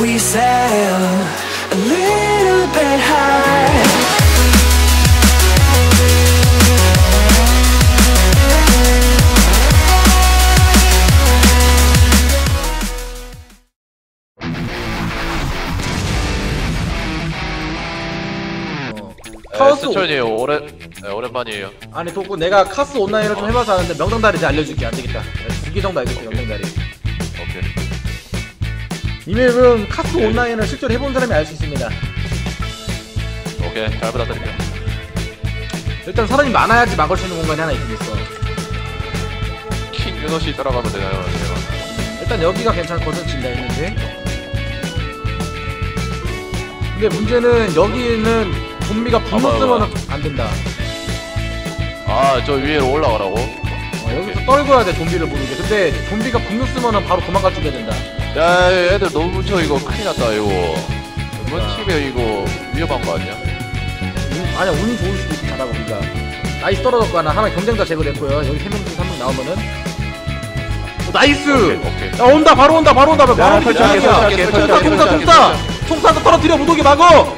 we sail a little bit high? 카오스 네, 스천이에요. 오랜 네, 오랜만이에요. 아니 도구 내가 카스 온라인을 좀 해봐서 아는데 명당다리 이제 알려줄게 안 되겠다 두개 정도 알겠어 명당다리. 이 맵은 카스 온라인을 실제로 해본 사람이 알 수 있습니다 오케이. 잘 부탁드릴게요. 일단 사람이 많아야지 막을 수 있는 공간이 하나 있긴 있어 킹씨 따라가면 되나요? 일단 여기가 괜찮거든 진다 있는데 근데 문제는 여기는 좀비가 분노 봐봐, 쓰면 안 된다 아, 저 위로 올라가라고? 어, 여기서 떨궈야 돼 좀비를 모르게 근데 좀비가 분노 쓰면 바로 도망가 주게 된다 야, 애들 너무 뭉쳐 이거 큰일 났다 이거. 이번 팀에 이거 위험한 거 아니야? 운, 아니야 운이 좋을 수도 있고 잘하고 우리가 나이스 떨어졌고 하나 하나 경쟁자 제거됐고요 여기 세명 중에 한명 나오면은 어, 나이스 오케이. 야 온다 바로 온다 바로 온다 바로 온다 설치할게, 설치할게, 총사 설치할게, 총사 총사. 총사 떨어뜨려 무더기 막어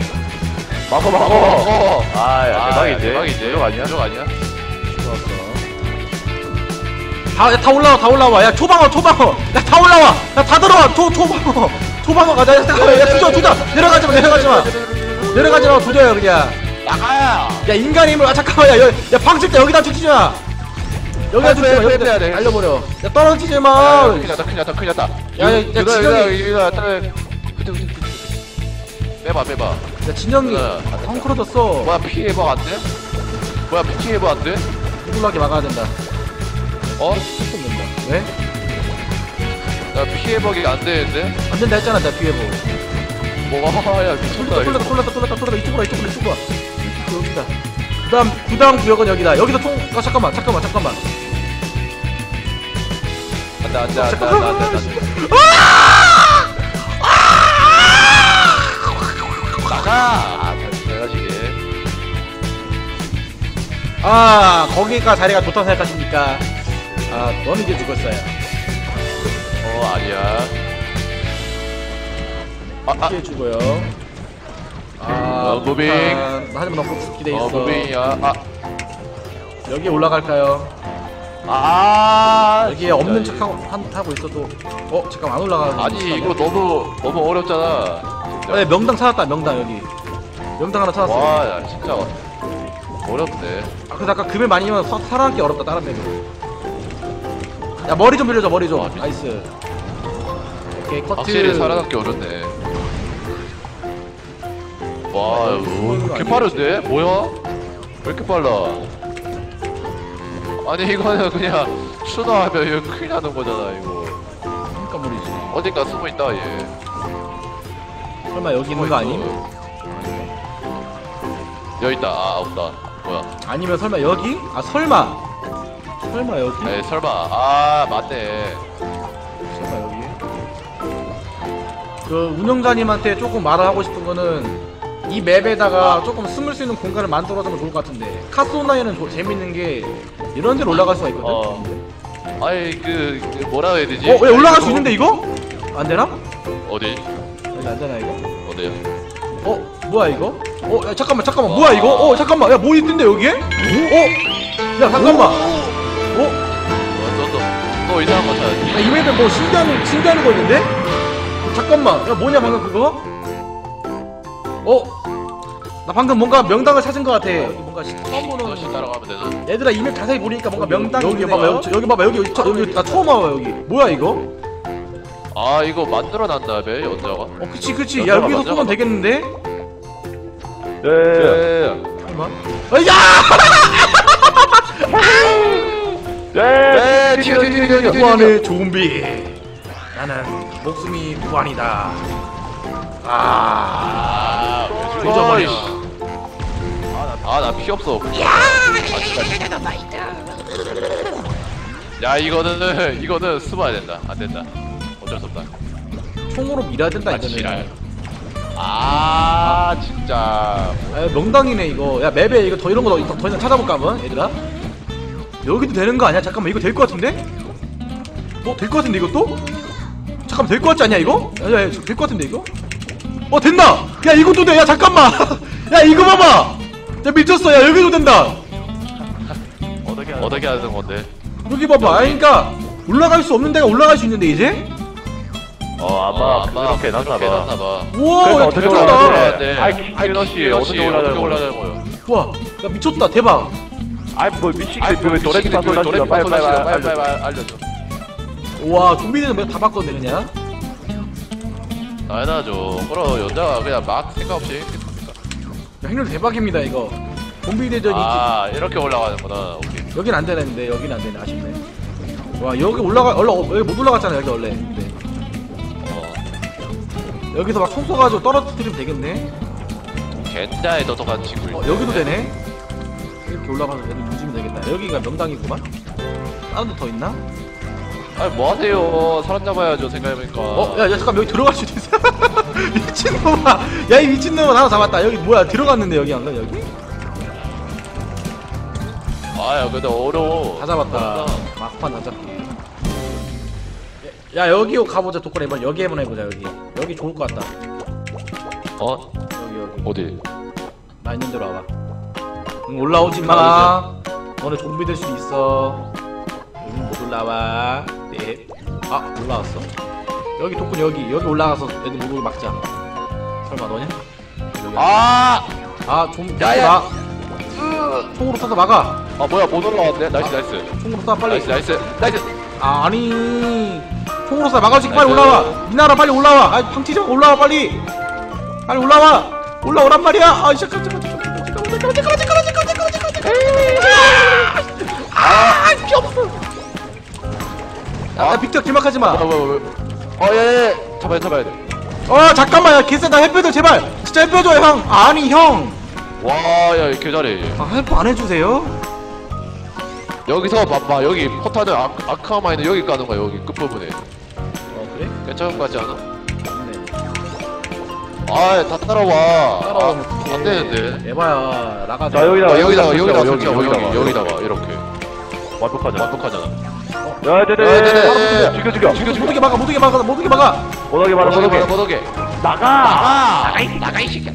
막어 막어. 아, 야, 대박인데? 대박인데. 그거 아니야? 그거 아니야? 다, 야, 다 올라와, 다 올라와. 야, 초방어, 초방어. 야, 다 올라와. 야, 다 들어와. 초, 초방어. 초방어 가자. 야, 잠깐만. 야, 두자, 두자. 내려가지 마, 내려가지 마. 내려가지 마, 두자야, 그냥. 나가야. 야, 인간의 힘을, 아, 잠깐만. 야, 여, 야, 방칠 때 여기다 죽이지 마. 여기다 아, 죽이지 마, 빼, 여기다. 날려버려. 야, 떨어지지 야, 마. 큰일 났다 큰일 났다 큰일 났다. 야, 야, 야. 그때 그때 그때. 빼봐 빼봐. 야, 진영이 야, 헝클어졌어. 뭐야 피 해봐 안 돼? 뭐야 피 해봐 안 돼? 누굴하게 막아야 된다. 어? 할수 없는다. 왜? 나 피 해보기 안 되는데? 안 된다 했잖아, 나 뒤에 뭐. 뭐가 야 미쳤다 뚫렸다, 뚫렸다, 뚫렸다, 뚫렸다, 뚫렸다. 이쪽으로, 와, 이쪽으로, 이쪽으로. 여기다. 그 다음, 그 다음 구역은 여기다. 여기서 총, 아, 잠깐만, 잠깐만, 잠깐만. 안 돼 안 돼 안 돼 안 돼 안 돼 안 돼 나가 내가지게 아 거기가 자리가 좋다고 생각하십니까? 아 너는 이제 죽었어요. 어 아니야 아 아 피해 주고요. 아 어, 무빙. 하지만 너무 죽게 돼 있어. 어 무빙이야 여기 올라갈까요? 아아 여기에 없는 척 하고, 한- 하고 있어도 어 잠깐 안 올라가. 아니 이거 너무 너무 어렵잖아 진짜 네, 명당 찾았다 명당 여기. 명당 하나 찾았어. 와 야, 진짜 어렵네 아, 그래서 아까 금을 많이 면 살아남기 어렵다 다른 데는. 야 머리 좀 빌려줘 머리 좀. 나이스. 오케이 커트. 확실히 살아남기 어렵네 와 아, 이거 아니겠지? 빠른데? 뭐야? 왜 이렇게 빨라 아니 이거는 그냥 추나하면 이거 큰일 나는 거잖아 이거 그러니까 머리지. 어딘가 숨어 있다 얘 설마 여기 있는 거 아님? 여기 있다 아 없다 뭐야 아니면 설마 여기? 아 설마 설마 여기? 에이 설마 아 맞네 설마 여기? 그 운영자님한테 조금 말을 하고 싶은 거는 이 맵에다가 조금 숨을 수 있는 공간을 만들어주면 좋을 것 같은데 카스 온라인은 조- 재밌는 게 이런 데로 올라갈 수가 있거든 어. 아니 그, 그 뭐라 해야 되지? 어? 왜 올라갈 수 있는데 이거? 안 되나? 어디? 여기 안 되나 이거? 어디야? 어? 뭐야 이거? 어? 야, 잠깐만 잠깐만 뭐야 이거? 어 잠깐만 야 뭐 있는데 여기에? 어? 야 잠깐만 너 이상한 거 찾았지? 야, 이 맵에 뭐 신기한 신기한 거 있는데? 잠깐만, 야 뭐냐 방금 그거? 어? 나 방금 뭔가 명당을 찾은 것 같아. 여기 뭔가 시- 처음 보는. 너씨 따라가면 되나? 얘들아 이맵 자세히 보니까 뭔가 명당이 여기. 봐봐, 여기, 여기 봐봐 여기 여기, 저, 여기 나 처음 와봐 여기. 뭐야 이거? 아 이거 만들어 놨나 봐 연자가? 어 그치 그치. 야 여기서 쏘면. 되겠는데? 예. 예. 잠깐만. 어, 야! 예. 예. 튀어 튀어 튀어 튀어. 구원의 좀비. 나는 목숨이 구원이다. 아. 아 잊어버려. 아 나 피 없어. 야 이거는 이거는 숨어야 된다. 안 된다. 어쩔 수 없다. 총으로 밀어야 된다 아 이거는. 지랄. 아 진짜. 아, 명당이네 이거. 야 맵에 이거 더 이런 거더 이상 찾아볼까 한번 얘들아. 여기도 되는 거 아니야? 잠깐만 이거 될 것 같은데? 어? 될 것 같은데 이것도? 잠깐만 될 것 같지 않냐 이거? 야될것 같은데 이거? 어 된다! 야 이것도 돼! 야 잠깐만! 야 이거 봐봐! 야 미쳤어 야 여기도 된다! 어떻게 하는 어떻게 하는 건데? 여기 봐봐 아니 그니까 올라갈 수 없는 데가 올라갈 수 있는데 이제? 어 아마 그렇게 해놨나 봐 해놨나봐. 우와 야 어떻게 올라가야 돼? 네. 아이, 김민호 씨, 어떻게 올라가는 거야? 올라가는 거예요? 우와 야 미쳤다 대박 아이 뭐 미치겠어 아이, 그 도레미파 소리가 도레미파 빨리 빨리 빨리 빨리 빨리 알려줘. 우와 좀비들은 내가 다 바꿨네 그냥 당연하죠. 그럼 여자가 그냥 막 생각 없이 했겠습니까? 야, 행렬 대박입니다 이거 좀비 대전이 아 이렇게 올라가는구나. 오케이. 여긴 안 되는데 여긴 안 되네 아쉽네 와 여기 올라가 올라 어, 여기 못 올라갔잖아 여기 원래 근데 어. 여기서 막 총 쏘가지고 떨어뜨리면 되겠네 겐자에 똑똑한 친구. 어 여기도 되네 이렇게 올라가서 애들 움직이면 되겠다 여기가 명당이구만 다른 데더 있나? 아니 뭐 하세요? 사람 잡아야죠 생각해보니까. 어? 야, 야 잠깐 여기 들어갈 수도 있어 미친놈아 야 이 미친놈아 하나 잡았다 여기 뭐야 들어갔는데 여기 안 가? 여기? 아야 근데 어려워. 다 잡았다 어렵다. 막판 다 잡기 야 여기 가보자 독거리 해봐 여기 한번 해보자 여기 여기 좋을 것 같다 어? 여기 여기 어디? 나 있는 대로 와봐 응, 올라오지 마. 너네 좀비 될 수도 있어. 응, 못 올라와. 네 아 올라왔어. 여기 독군 여기. 여기 올라가서 애들 못 오게 막자. 설마 너냐? 여기. 아! 아 좀 야야! 야 총으로 쏴서 막아. 아 뭐야 못 올라왔네? 나이스 나이스. 총으로 쏴 빨리. 나이스 나이스. 나이스. 아, 아니. 총으로 쏴 막아주기 빨리 나이스. 올라와. 미나라 빨리 올라와. 아 팡치자고 올라와 빨리. 빨리 올라와. 올라오란 말이야. 아 잠깐 잠깐 잠깐 잠깐 잠깐 잠깐 잠깐 아아 빅터 길막하지 아 마어 뭐야 뭐야. 어 예 예 잡아야 돼, 잡아야 돼. 잠깐만 야 개쎄다 햇볕을 제발 진짜 햇볕줘 형 아니 형아 와야 개 잘해. 햇볕 안 해주세요 여기서 봐봐 여기 포탄을 아, 아크아마이는 여기 까는 거야 여기 끝부분에. 어 그래? 괜찮은 거 같지 않아? 네 아다 따라와. 따라오면 아. 안 되는데. 에바야 나가자 자, 여기다가, 어, 여기다가 여기, 여기다가 여기, 여기다가. 여기다가 이렇게 완벽하잖아 완벽하잖아. 야 네, 네, 네네 네. 죽여 죽여 죽여 죽여. 못오게 막아 못오게 막아 못오게 막아 못하게 말아 못오게 못하게 못오게. 나가 나가 나가 이 나가 이 새끼야.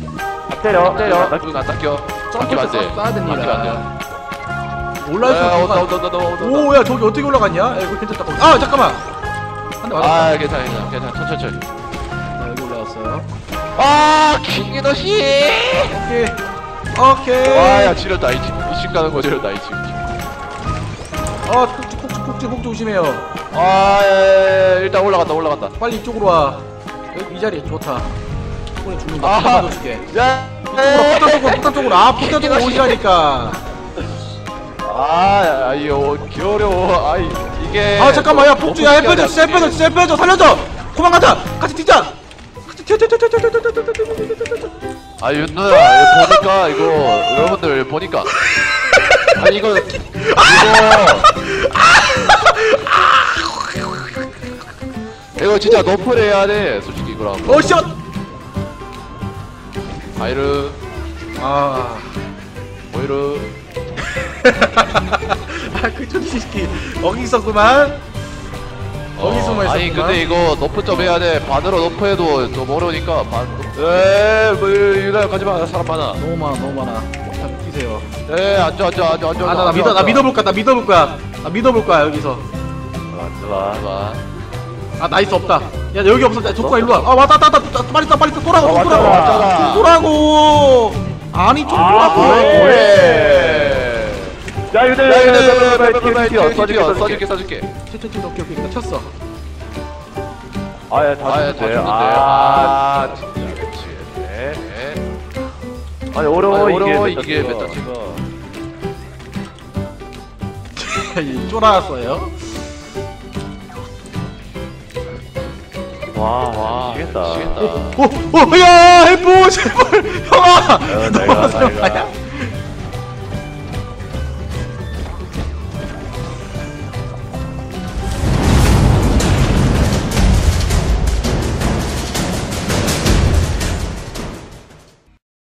안 때려 때려. 나- 닦여. 점프해서 안 돼. 쏴- 쏴야 됩니다. 안 돼. 올라올 수 아, 없어 온다 온다 온다 온다. 온다. 오야 저기 어떻게 올라갔냐? 야 이거 괜찮다. 아 잠깐만 한대 맞았다 아 괜찮아 괜찮아 천천히. 아, 여기 올라왔어요 아 킹이더 씨. 오케이 오케이 와 야 지렸다 이 집 이집 가는 거 지렸다 이 집. 아 폭주 폭주 폭주 폭주 조심해요 아 예, 예, 일단 올라간다 올라간다. 빨리 이쪽으로 와 여기 이 자리 좋다 오늘 죽는다. 아하 줄게 야. 포탄 쪽으로 포탄 쪽으로 아 포탄 쪽으로 오시라니까 아, 아, 이거 어려워. 아, 이- 이게. 아 잠깐만 야 폭주 야 어떻게 햇빼줘 하냐, 진짜 햇빼줘 이게. 진짜 햇빼줘 살려줘 도망가자 같이 뛰자 아, 윤누야, 이거 보니까, 이거, 여러분들 보니까. 아니, 이거, 이거. 이거 진짜 너플 해야 돼, 솔직히 이거랑. 어 샷! 아이르, 아 오이르. 아그 초디시키 거기 있었구만 거기 숨어 있었구만 아니, 근데 이거 너프 좀 해야 돼. 반으로 너프 해도 좀 어려우니까, 반. 에이, 뭐, 유나 가지 마. 사람 많아. 너무 많아 너무 많아 다 뛰세요 에이, 앉아, 앉아, 앉아, 앉아. 아나나 앉아, 믿어 나 앉아. 믿어볼 거야 나 믿어볼 거야 나 믿어볼 거야 여기서 좋아 봐. 아 나이스 없다 야 여기 없어 조카 일로 와아 왔다 왔다 왔다 빨리 따 빨리 따 돌아가 어, 좀 돌아가 왔잖아. 좀 돌아고 아니 좀 아, 돌아고 뭐해? 야 유대 야, 이거 빨리 빨리 뛰어 빨리 뛰어 뛰어, 써줄게 뛰어, 써줄게 써줄게, 써줄게. 쳤쳤 오케이 오케이 나 쳤어 아예 다 아, 다 죽는데 죽는데. 아 아, 진짜 미치겠네. 네. 아니 어려워 아니, 이게 어려워, 이게. 메타 치가. 이 쫄았어요 와 와, 미치겠다 미치겠다. 오오야 해보 제발 형아 어, 내가 내가 야